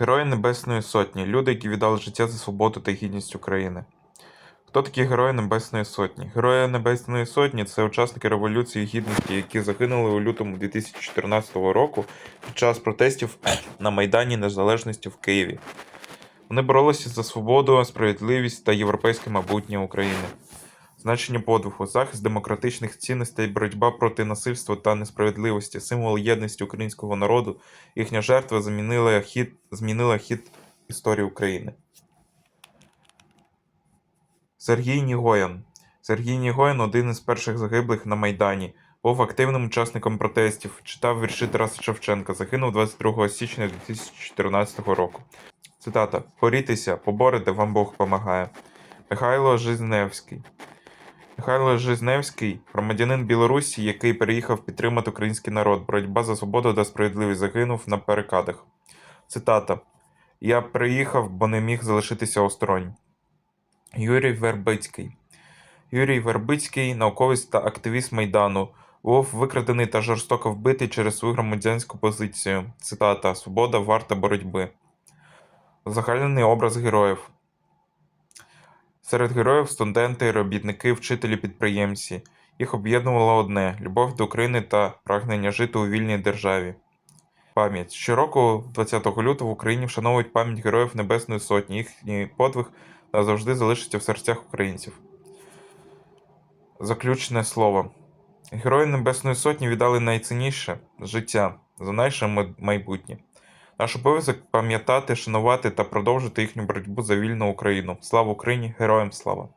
Герої Небесної Сотні люди, які віддали життя за свободу та гідність України. Хто такі Герої Небесної Сотні? Герої Небесної Сотні це учасники Революції Гідності, які загинули у лютому 2014 року під час протестів на Майдані Незалежності в Києві. Вони боролися за свободу, справедливість та європейське майбутнє України. Значення подвигу, захист демократичних цінностей, боротьба проти насильства та несправедливості, символ єдності українського народу, їхня жертва замінила хід, змінила хід історії України. Сергій Нігоян. Сергій Нігоян один із перших загиблих на Майдані. Був активним учасником протестів, читав вірші Тараса Шевченка, загинув 22 січня 2014 року. Цитата: Борітеся, поборете, вам Бог помагає. Михайло Жизневський. Михайло Жизневський, громадянин Білорусі, який переїхав підтримати український народ. Боротьба за свободу та справедливість загинув на перекадах. Цитата: Я приїхав, бо не міг залишитися осторонь. Юрій Вербицький. Юрій Вербицький, науковець та активіст Майдану, був викрадений та жорстоко вбитий через свою громадянську позицію. Цитата: Свобода варта боротьби. Загальний образ героїв. Серед героїв студенти, робітники, вчителі, підприємці. Їх об'єднувало одне любов до України та прагнення жити у вільній державі. Пам'ять. Щороку, 20 лютого, в Україні вшановують пам'ять героїв Небесної Сотні. Їхній подвиг назавжди залишиться в серцях українців. Заключне слово. Герої Небесної Сотні віддали найцінніше життя за наше майбутнє. Наш обов'язок пам'ятати, шанувати та продовжити їхню боротьбу за вільну Україну. Слава Україні! Героям слава!